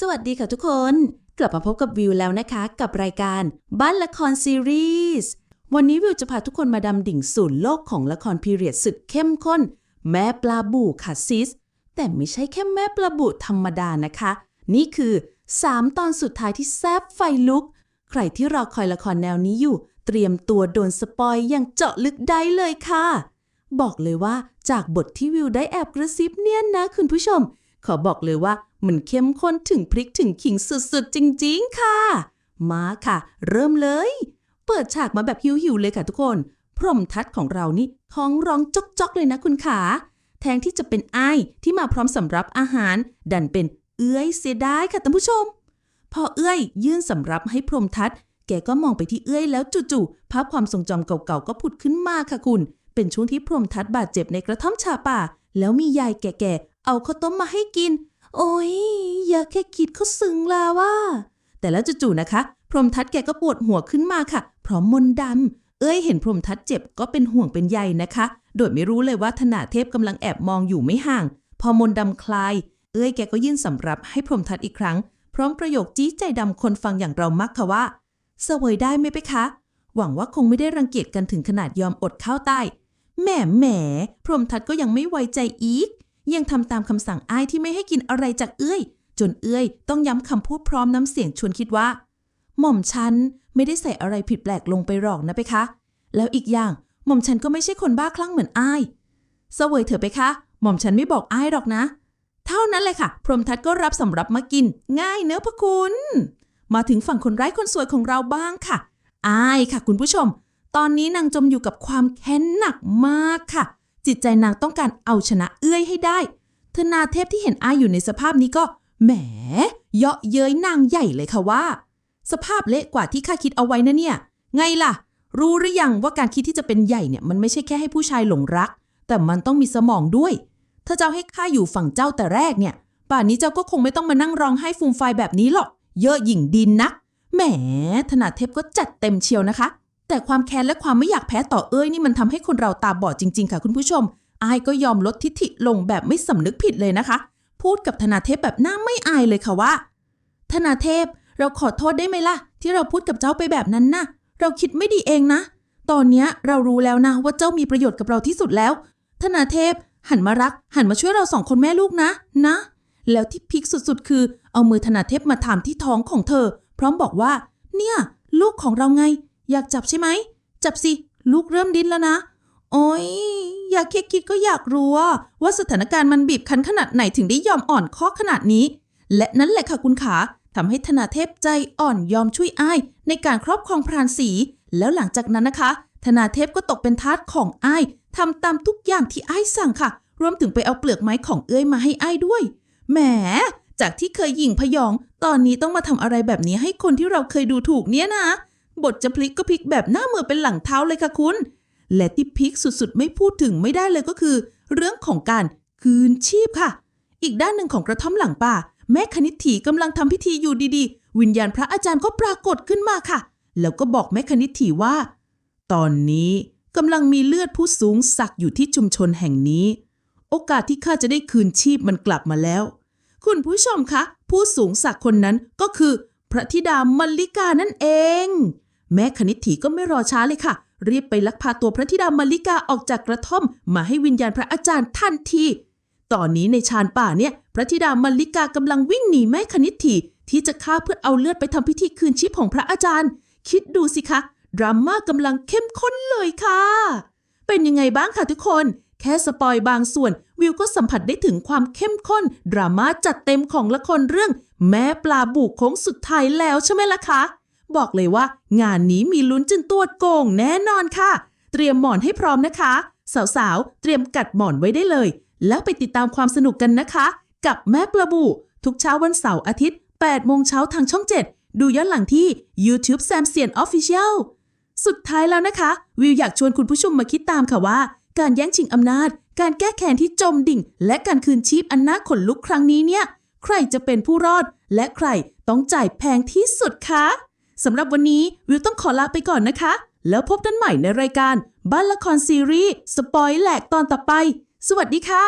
สวัสดีค่ะทุกคน กลับมาพบกับวิวแล้วนะคะ กับรายการบ้านละครซีรีส์วันนี้วิวจะพาทุกคนมาดำดิ่งสู่โลกของละครพีเรียดสุดเข้มข้น แม่ปลาบูค่ะซิส แต่ไม่ใช่แค่แม่ปลาบูธรรมดานะคะ นี่คือ 3 ตอนสุดท้ายที่แซบไฟลุก ใครที่รอคอยละครแนวนี้อยู่ เตรียมตัวโดนสปอยอย่างเจาะลึกได้เลยค่ะ บอกเลยว่าจากบทที่วิวได้แอบกระซิบเนี่ยนะคุณผู้ชม ขอบอกเลยว่า มันเข้มข้นถึงพริกถึงขิงสุดๆ จริงๆ ค่ะ มาค่ะ เริ่มเลย เปิดฉากมาแบบหิวๆเลยค่ะทุกคน พรมทัศน์ของเรานี่ท้องร้องจอกๆ เลยนะคุณขา แทนที่จะเป็นไอ้ที่มาพร้อมสำรับอาหาร ดันเป็นเอื้อยเสียดายค่ะท่านผู้ชม พอเอื้อยยื่นสำรับให้พรมทัศน์แกก็มองไปที่เอื้อยแล้วจู่ๆภาพความทรงจำเก่าๆก็ผุดขึ้นมาค่ะคุณ เป็นช่วงที่พรมทัศน์บาดเจ็บในกระท่อมชาป่า แล้วมียายแก่ๆเอาข้าวต้มมาให้กิน โอ้ยอย่าแค่คิดเขาซึ้งลาว่า แต่แล้วจู่ๆนะคะ พรหมทัศน์แกก็ปวดหัวขึ้นมาค่ะ พร้อมมนดำเอ้ยเห็นพรหมทัศน์เจ็บก็เป็นห่วงเป็นใยนะคะ โดยไม่รู้เลยว่าธนาเทพกำลังแอบมองอยู่ไม่ห่าง พอมนดำคลาย เอ้ยแกก็ยื่นสำรับให้พรหมทัศน์อีกครั้ง พร้อมประโยคจี้ใจดำคนฟังอย่างเรามักค่ะว่าเสวยได้ไหมไปคะ หวังว่าคงไม่ได้รังเกียจกันถึงขนาดยอมอดข้าวใต้แหมแหมพรหมทัศน์ก็ยังไม่ไว้ใจอีก ยังทำตามคำสั่งอ้ายที่ไม่ให้กินอะไรจากเอื้อย จนเอื้อยต้องย้ำคำพูดพร้อมน้ำเสียงชวนคิดว่า หม่อมฉันไม่ได้ใส่อะไรผิดแปลกลงไปหรอกนะไปคะ แล้วอีกอย่างหม่อมฉันก็ไม่ใช่คนบ้าคลั่งเหมือนอ้ายเสวยเถอะไปคะ หม่อมฉันไม่บอกอ้ายหรอกนะ เท่านั้นเลยค่ะ พรหมทัศน์ก็รับสำรับมากิน ง่ายเนอะพระคุณ มาถึงฝั่งคนร้ายคนสวยของเราบ้างค่ะอายค่ะ คุณผู้ชม ตอนนี้นางจมอยู่กับความแค้นหนักมากค่ะ จิตใจนางต้องการเอาชนะเอื้อยให้ได้ธนาเทพที่เห็นอายอยู่ในสภาพนี้ก็ แหม เยาะเย้ยนางใหญ่เลยค่ะว่า สภาพเละกว่าที่ข้าคิดเอาไว้นะเนี่ย ไงล่ะ รู้หรือยังว่าการคิดที่จะเป็นใหญ่เนี่ยมันไม่ใช่แค่ให้ผู้ชายหลงรัก แต่มันต้องมีสมองด้วย ถ้าเจ้าให้ข้าอยู่ฝั่งเจ้าแต่แรกเนี่ย ป่านนี้เจ้าก็คงไม่ต้องมานั่งร้องไห้ฟูมไฟแบบนี้หรอก เยอะหยิ่งดินนัก แหม ธนาเทพก็จัดเต็มเชียวนะคะ แต่ความแค้นและความไม่อยากแพ้ต่อเอ้ยนี่มันทำให้คนเราตาบอดจริง ๆ ค่ะคุณผู้ชม อายก็ยอมลดทิฐิลงแบบไม่สำนึกผิดเลยนะคะ พูดกับธนาเทพแบบหน้าไม่อายเลยค่ะว่า ธนาเทพเราขอโทษได้ไหมล่ะ ที่เราพูดกับเจ้าไปแบบนั้นนะเราคิดไม่ดีเองนะ ตอนนี้เรารู้แล้วนะว่าเจ้ามีประโยชน์กับเราที่สุดแล้ว ธนาเทพ หันมารัก หันมาช่วยเราสองคนแม่ลูกนะนะ แล้วที่พิกสุดๆ คือ เอามือธนาเทพมาถามที่ท้องของเธอ พร้อมบอกว่า เนี่ย ลูกของเราไง อยากจับใช่ไหม จับสิ ลูกเริ่มดิ้นแล้วนะ โอ้ย อยากแค่คิดก็อยากรู้ว่าว่าสถานการณ์มันบีบคั้นขนาดไหนถึงได้ยอมอ่อนข้อขนาดนี้ และนั่นแหละค่ะคุณขาทำให้ธนาเทพใจอ่อนยอมช่วยอ้าย ในการครอบครองพรานสี แล้วหลังจากนั้นนะคะ ธนาเทพก็ตกเป็นทาสของอ้ายทำตามทุกอย่างที่อ้ายสั่งค่ะ รวมถึงไปเอาเปลือกไม้ของเอ้ยมาให้อ้ายด้วย แหม จากที่เคยหยิ่งพยอง ตอนนี้ต้องมาทำอะไรแบบนี้ให้คนที่เราเคยดูถูกเนี่ยนะ บทจะพลิกก็พลิกแบบหน้ามือเป็นหลังเท้าเลยค่ะคุณ และที่พลิกสุดๆ ไม่พูดถึงไม่ได้เลยก็คือ เรื่องของการคืนชีพค่ะ อีกด้านหนึ่งของกระท่อมหลังป่า แม่คณิตถีกำลังทำพิธีอยู่ดีๆ วิญญาณพระอาจารย์ก็ปรากฏขึ้นมาค่ะ แล้วก็บอกแม่คณิตถีว่า ตอนนี้กำลังมีเลือดผู้สูงสักอยู่ที่ชุมชนแห่งนี้ โอกาสที่ข้าจะได้คืนชีพมันกลับมาแล้ว คุณผู้ชมคะ ผู้สูงศักดิ์คนนั้นก็คือ พระธิดามัลลิกานั่นเอง แม่คณิตถีก็ไม่รอช้าเลยค่ะ รีบไปลักพาตัวพระธิดามัลลิกาออกจากกระท่อม มาให้วิญญาณพระอาจารย์ทันที ตอนนี้ในชานป่าเนี่ย พระธิดามัลลิกากำลังวิ่งหนีแม่คณิตถีที่จะฆ่าเพื่อเอาเลือดไปทำพิธีคืนชีพของพระอาจารย์ คิดดูสิคะ ดราม่ากำลังเข้มข้นเลยค่ะ เป็นยังไงบ้างคะทุกคน แค่สปอยบางส่วน วิวก็สัมผัสได้ถึงความเข้มข้น ดราม่าจัดเต็มของละครเรื่อง แม่ปลาบูกโค้งสุดท้ายแล้วใช่ไหมล่ะคะ บอกเลยว่า งานนี้มีลุ้นจนตัวโกงแน่นอนค่ะ เตรียมหมอนให้พร้อมนะคะ สาวๆ เตรียมกัดหมอนไว้ได้เลย แล้วไปติดตามความสนุกกันนะคะ กับแม่ปลาบู ทุกเช้าวันเสาร์อาทิตย์8โมงเช้าทางช่อง 7 ดูย้อนหลังที่ YouTube Sam เซียน Official สุดท้ายแล้วนะคะ วิวอยากชวนคุณผู้ชมมาคิดตามค่ะว่า การแย่งชิงอำนาจ การแก้แค้นที่จมดิ่ง และการคืนชีพอันน่าขนลุกครั้งนี้เนี่ย ใครจะเป็นผู้รอด และใครต้องจ่ายแพงที่สุดคะ สำหรับวันนี้วิวต้องขอลาไปก่อนนะคะ แล้วพบกันใหม่ในรายการบ้านละครซีรีส์สปอยแหลกตอนต่อไป สวัสดีค่ะ